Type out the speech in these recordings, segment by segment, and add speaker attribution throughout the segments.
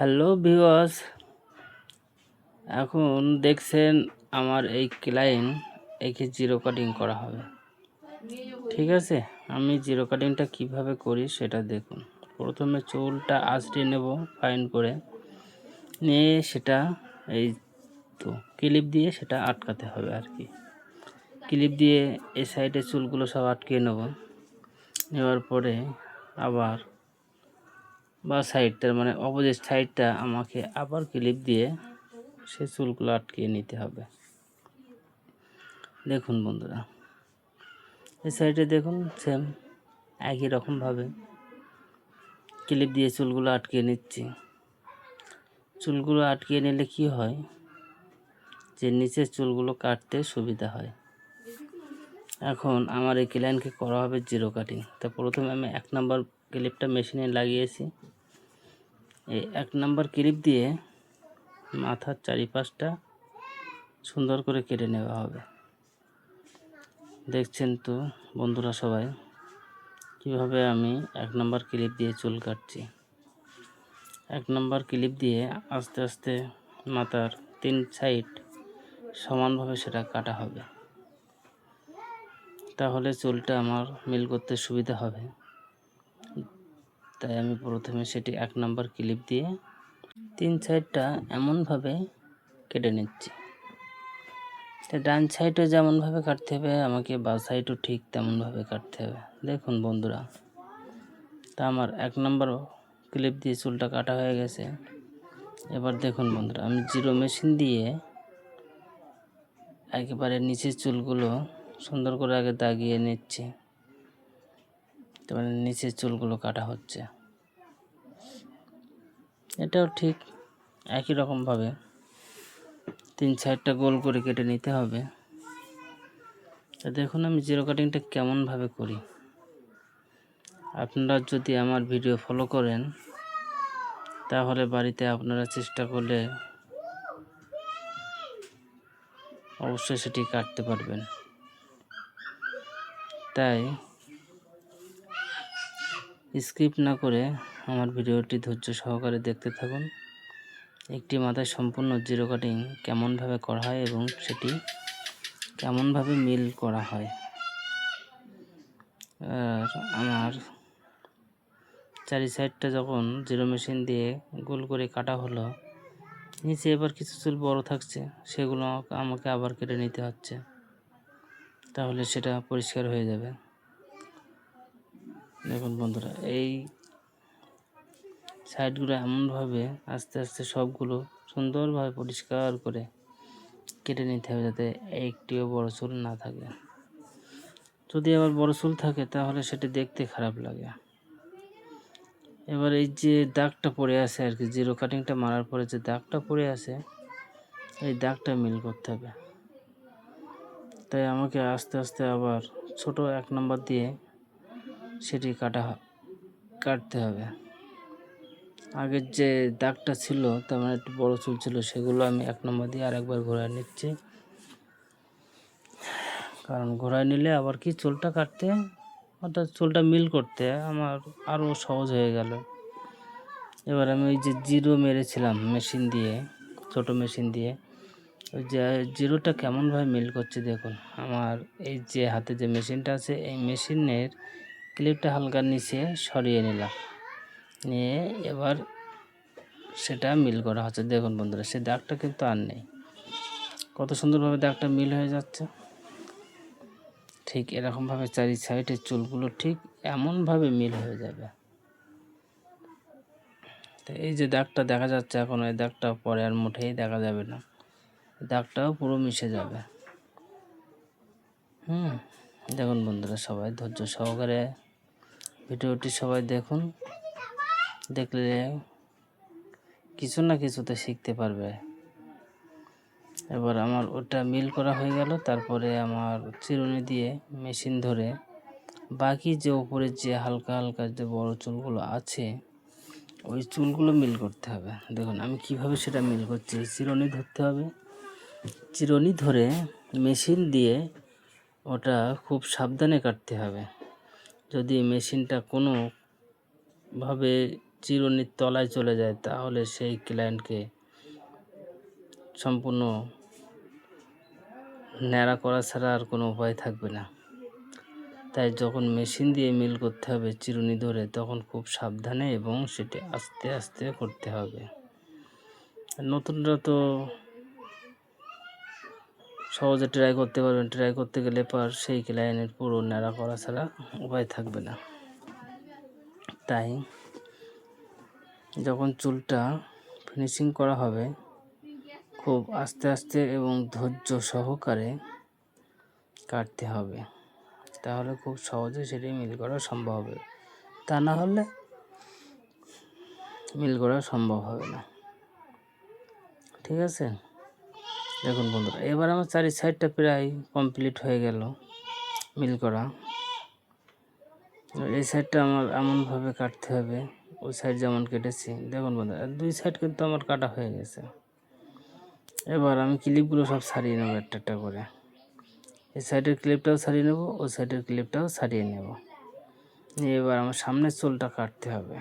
Speaker 1: Hello viewers, এখন দেখছেন আমার এই ক্লায়েন্ট, একে জিরো কাটিং করা হবে। ঠিক আছে? আমি জিরো কাটিংটা কীভাবে করি সেটা দেখুন। প্রথমে চুলটা আঁচড়ে নেব ফাইন করে। নিয়ে সেটা এই তো ক্লিপ দিয়ে সেটা আটকাতে হবে আর কি। ক্লিপ দিয়ে এই সাইডে চুলগুলো সব আটকিয়ে নেব। নেওয়ার পরে আবার বা সাইডটার মানে অপোজিট সাইডটা আমাকে আবার ক্লিপ দিয়ে সে চুলগুলো আটকিয়ে নিতে হবে। দেখুন বন্ধুরা, এই সাইডে দেখুন সেম একই রকমভাবে ক্লিপ দিয়ে চুলগুলো আটকিয়ে নিচ্ছি। চুলগুলো আটকিয়ে নিলে কি হয় যে নিচের চুলগুলো কাটতে সুবিধা হয়। এখন আমার এই ক্লায়েন্টকে করা হবে জিরো কাটিং তা প্রথমে আমি এক নাম্বার ক্লিপটা মেশিনে লাগিয়েছি। এই এক নম্বর ক্লিপ দিয়ে মাথার চারিপাশটা সুন্দর করে কেটে নেওয়া হবে। দেখছেন তো বন্ধুরা সবাই, কীভাবে আমি এক নম্বর ক্লিপ দিয়ে চুল কাটছি। এক নম্বর ক্লিপ দিয়ে আস্তে আস্তে মাথার তিন সাইড সমানভাবে সেটা কাটা হবে। তাহলে চুলটা আমার মিল করতে সুবিধা হবে। তাই আমি প্রথমে সেটি এক নম্বর ক্লিপ দিয়ে তিন সাইডটা এমনভাবে কেটে নিচ্ছি। ডান সাইডও যেমনভাবে কাটতে হবে, আমাকে বা সাইডও ঠিক তেমনভাবে কাটতে হবে। দেখুন বন্ধুরা, তা আমার এক নম্বর ক্লিপ দিয়ে চুলটা কাটা হয়ে গেছে। এবার দেখুন বন্ধুরা, আমি জিরো মেশিন দিয়ে একেবারে নিচের চুলগুলো সুন্দর করে আগে দাগিয়ে নিচ্ছি। তারপরে নিচের চুলগুলো কাটা হচ্ছে। এটাও ঠিক একই রকমভাবে। তিন সাইডটা গোল করে কেটে নিতে হবে। তা দেখুন আমি জিরো কাটিংটা কেমনভাবে করি। আপনারা যদি আমার ভিডিও ফলো করেন, তাহলে বাড়িতে আপনারা চেষ্টা করলে অবশ্যই সেটি কাটতে পারবেন। তাই স্কিপ না করে আমার ভিডিওটি ধৈর্য সহকারে দেখতে থাকুন। একটি মাথায় সম্পূর্ণ জিরো কাটিং কেমনভাবে করা হয় এবং সেটি কেমনভাবে মিল করা হয়। আর আমার চারি সাইডটা যখন জিরো মেশিন দিয়ে গোল করে কাটা হলো, নিচে এবার কিছু চুল বড় থাকছে, সেগুলো আমাকে আবার কেটে নিতে হচ্ছে। তাহলে সেটা পরিষ্কার হয়ে যাবে। দেখুন বন্ধুরা, এই সাইডগুলো এমনভাবে আস্তে আস্তে সবগুলো সুন্দরভাবে পরিষ্কার করে কেটে নিতে হবে যাতে একটিও বড় চুল না থাকে। যদি আবার বড় চুল থাকে তাহলে সেটি দেখতে খারাপ লাগে। এবার এই যে দাগটা পড়ে আছে আর কি, জিরো কাটিংটা মারার পরে যে দাগটা পড়ে আছে, এই দাগটা মিল করতে হবে। তাই আমাকে আস্তে আস্তে আবার ছোট এক নম্বর দিয়ে সেটি কাটা কাটতে হবে। আগের যে দাগটা ছিল, তার মানে একটু বড়ো চুল ছিল, সেগুলো আমি এক নম্বর দিয়ে আরেকবার ঘোরায় নিচ্ছি। কারণ ঘোরায় নিলে আবার কি চুলটা কাটতে, অর্থাৎ চুলটা মিল করতে আমার আরও সহজ হয়ে গেল। এবার আমি ওই যে জিরো মেরেছিলাম মেশিন দিয়ে, ছোট মেশিন দিয়ে, ওই যে জিরোটা কেমনভাবে মিল করছে দেখুন। আমার এই যে হাতে যে মেশিনটা আছে, এই মেশিনের ক্লিপটা হালকা নিচে সরিয়ে নিলাম। নিয়ে এবার সেটা মিল করা হচ্ছে। দেখুন বন্ধুরা সেই দাগটা কিন্তু আর নেই। কত সুন্দরভাবে দাগটা মিল হয়ে যাচ্ছে। ঠিক এরকমভাবে চারি সাইডের চুলগুলো ঠিক এমনভাবে মিল হয়ে যাবে। তো এই যে দাগটা দেখা যাচ্ছে এখন, এই দাগটা পরে আর মুঠেই দেখা যাবে না। দাগটাও পুরো মিশে যাবে। হুম, দেখুন বন্ধুরা, সবাই ধৈর্য সহকারে ভিডিওটি সবাই দেখুন। দেখলে কিছু না কিছুতে শিখতে পারবে। এবার আমার ওটা মিল করা হয়ে গেল, তারপরে আমার চিরুনি দিয়ে মেশিন ধরে বাকি যে ওপরে যে হালকা হালকা যে বড় চুলগুলো আছে, ওই চুলগুলো মিল করতে হবে। দেখুন, আমি কীভাবে সেটা মিল করছি। চিরুনি ধরতে হবে। চিরুনি ধরে মেশিন দিয়ে ওটা খুব সাবধানে কাটতে হবে। যদি মেশিনটা কোনোভাবে চিরুনির তলায় চলে যায়, তাহলে সেই ক্লায়েন্টকে সম্পূর্ণ ন্যাড়া করা ছাড়া আর কোনো উপায় থাকবে না। তাই যখন মেশিন দিয়ে মিল করতে হবে চিরুনি ধরে, তখন খুব সাবধানে এবং সেটি আস্তে আস্তে করতে হবে। নতুনরা তো সহজে ট্রাই করতে পারবেন। ট্রাই করতে গেলে পর সেই ক্লায়েন্টের পুরো ন্যাড়া করা ছাড়া উপায় থাকবে না। তাই যখন চুলটা ফিনিশিং করা হবে, খুব আস্তে আস্তে এবং ধৈর্য সহকারে কাটতে হবে। তাহলে খুব সহজে সেটি মিল করা সম্ভব হবে। তা না হলে মিল করা সম্ভব হবে না। ঠিক আছে? দেখুন বন্ধুরা, এবার আমার চারি সাইডটা প্রায় কমপ্লিট হয়ে গেল মিল করা। এই সাইডটা আমার এমনভাবে কাটতে হবে, ওই সাইড যেমন কেটেছি। দেখুন বন্ধুরা, দুই সাইড কিন্তু আমার কাটা হয়ে গেছে। এবার আমি ক্লিপগুলো সব সারিয়ে নেব একটা একটা করে। এই সাইডের ক্লিপটাও সারিয়ে নেব, ওই সাইডের ক্লিপটাও সারিয়ে নেব। এবার আমার সামনের চুলটা কাটতে হবে।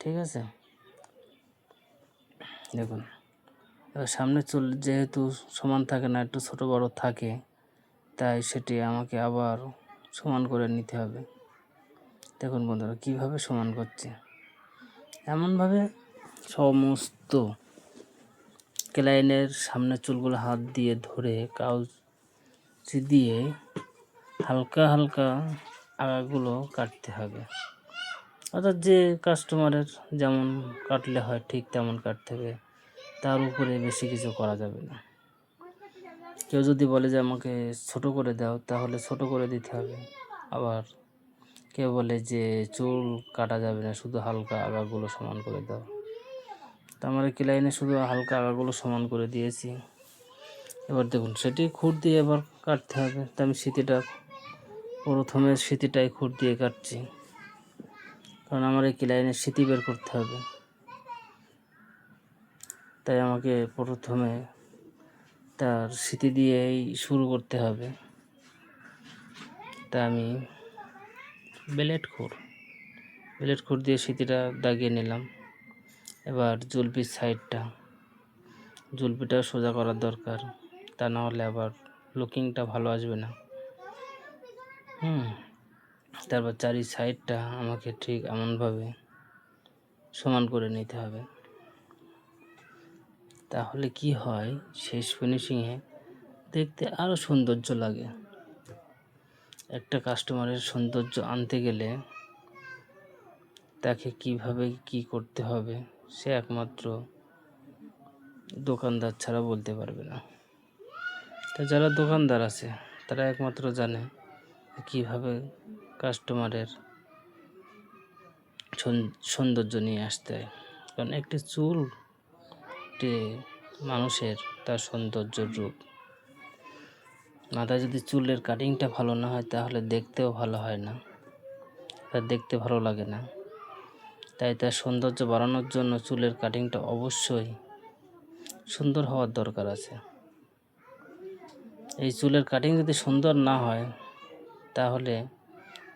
Speaker 1: ঠিক আছে? দেখুন। এবার সামনের চুল যেহেতু সমান থাকে না, একটু ছোটো বড় থাকে, তাই সেটি আমাকে আবার সমান করে নিতে হবে। দেখুন বন্ধুরা, কীভাবে সমান করছে? এমনভাবে সমস্ত ক্লাইনের সামনের চুলগুলো হাত দিয়ে ধরে, কাউচি দিয়ে হালকা হালকা আগাগুলো কাটতে হবে। অর্থাৎ যে কাস্টমারের যেমন কাটলে হয়, ঠিক তেমন কাটতে হবে। তার উপরে বেশি কিছু করা যাবে না। কেউ যদি বলে যে আমাকে ছোট করে দাও, তাহলে ছোট করে দিতে হবে। আবার কেউ বলে যে চুল কাটা যাবে না, শুধু হালকা আগাগুলো সমান করে দাও। তো আমার এই লাইনে শুধু হালকা আগাগুলো সমান করে দিয়েছি? এবার দেখুন, সেটি খুঁট দিয়ে এবার কাটতে হবে। তো আমি স্মৃতিটা প্রথমে স্মৃতিটাই খুঁট দিয়ে কাটছি। কারণ আমার এই লাইনের স্মৃতি বের করতে হবে। তাই আমাকে প্রথমে তার স্মৃতি দিয়েই শুরু করতে হবে। তা আমি বেলেট খুর বেলেট খুর দিয়ে স্মৃতিটা দাগিয়ে নিলাম। এবার জুলপির সাইডটা জুলপিটা সোজা করার দরকার। তা না হলে আবার লুকিংটা ভালো আসবে না। হুম, তারপর চারি সাইডটা আমাকে ঠিক এমনভাবে সমান করে নিতে হবে। তাহলে কি হয় শেষ ফিনিশিংয়ে দেখতে আরও সৌন্দর্য লাগে। একটা কাস্টমারের সৌন্দর্য আনতে গেলে তাকে কীভাবে কি করতে হবে সে একমাত্র দোকানদার ছাড়া বলতে পারবে না। তা যারা দোকানদার আছে, তারা একমাত্র জানে কীভাবে কাস্টমারের সৌন- সৌন্দর্য নিয়ে আসতে হয়। কারণ একটি চুল একটি মানুষের তার সৌন্দর্যের রূপ। মাথায় যদি চুলের কাটিংটা ভালো না হয়, তাহলে দেখতেও ভালো হয় না। তার দেখতে ভালো লাগে না। তাই তার সৌন্দর্য বাড়ানোর জন্য চুলের কাটিংটা অবশ্যই সুন্দর হওয়ার দরকার আছে। এই চুলের কাটিং যদি সুন্দর না হয়, তাহলে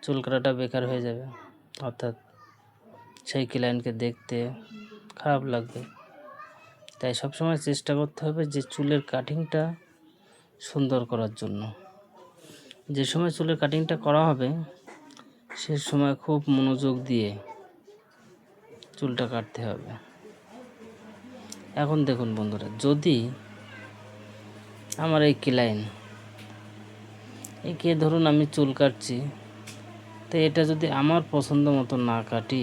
Speaker 1: চুল কাটাটা বেকার হয়ে যাবে। অর্থাৎ সেই ক্লায়েন্টকে দেখতে খারাপ লাগবে। তাই সবসময় চেষ্টা করতে হবে যে চুলের কাটিংটা সুন্দর করার জন্য। যে সময় চুলের কাটিংটা করা হবে, সে সময় খুব মনোযোগ দিয়ে চুলটা কাটতে হবে। এখন দেখুন বন্ধুরা, যদি আমার এই ক্লাইন একে ধরুন আমি চুল কাটছি, তো এটা যদি আমার পছন্দ মতো না কাটি,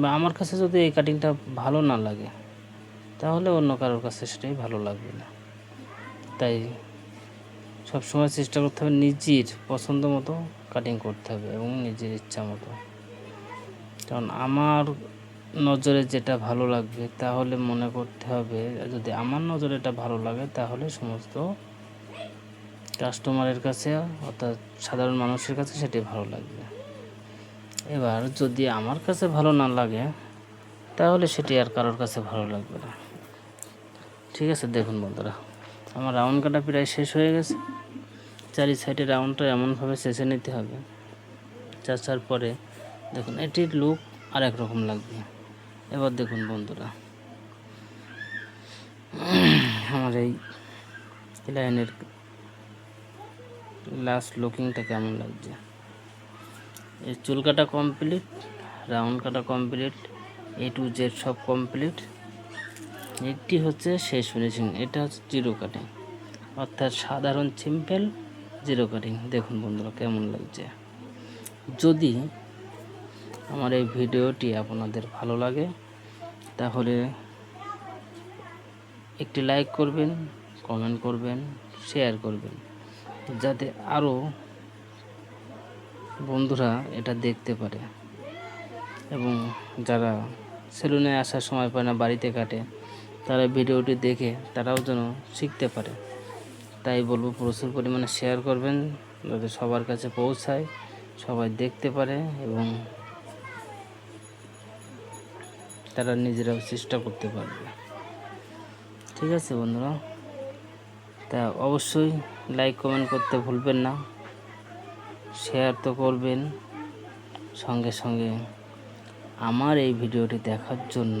Speaker 1: বা আমার কাছে যদি এই কাটিংটা ভালো না লাগে তাহলে অন্য কারোর কাছে সেটাই ভালো লাগবে না। তাই সবসময় চেষ্টা করতে হবে নিজের পছন্দ মতো কাটিং করতে হবে এবং নিজের ইচ্ছা মতো। কারণ আমার নজরে যেটা ভালো লাগবে তাহলে মনে করতে হবে, যদি আমার নজরে এটা ভালো লাগে তাহলে সমস্ত কাস্টমারের কাছে অর্থাৎ সাধারণ মানুষের কাছে সেটি ভালো লাগবে। এবার যদি আমার কাছে ভালো না লাগে তাহলে সেটি আর কারোর কাছে ভালো লাগবে না। ঠিক আছে, দেখুন বন্ধুরা। আমার রাউন্ড কাটা প্রায় শেষ হয়ে গেছে। চারি সাইডে রাউন্ডটা এমনভাবে শেষে নিতে হবে চাচার পরে দেখুন, এটির লুক আর এক রকম লাগবে। এবার দেখুন বন্ধুরা, আমার এই লাইনের লাস্ট লুকিংটা কেমন লাগছে? এই চুল কাটা কমপ্লিট রাউন্ড কাটা কমপ্লিট এ টু জেড সব কমপ্লিট একটি হচ্ছে শেষ ফিনিশিং এটা হচ্ছে জিরো কাটিং অর্থাৎ সাধারণ সিম্পল জিরো কাটিং দেখুন বন্ধুরা কেমন লাগছে। যদি আমার এই ভিডিওটি আপনাদের ভালো লাগে, তাহলে একটি লাইক করবেন কমেন্ট করবেন শেয়ার করবেন, যাতে আরও বন্ধুরা এটা দেখতে পারে। এবং যারা সেলুনে আসার সময় পায় না, বাড়িতে কাটে তারা ভিডিওটি দেখে তারাও যেন শিখতে পারে। তাই বলব প্রচুর পরিমাণে শেয়ার করবেন যাতে সবার কাছে পৌঁছায়, সবাই দেখতে পারে এবং তারা নিজেরাও চেষ্টা করতে পারবে। ঠিক আছে বন্ধুরা? তা অবশ্যই লাইক কমেন্ট করতে ভুলবেন না। শেয়ার তো করবেন। সঙ্গে সঙ্গে আমার এই ভিডিওটি দেখার জন্য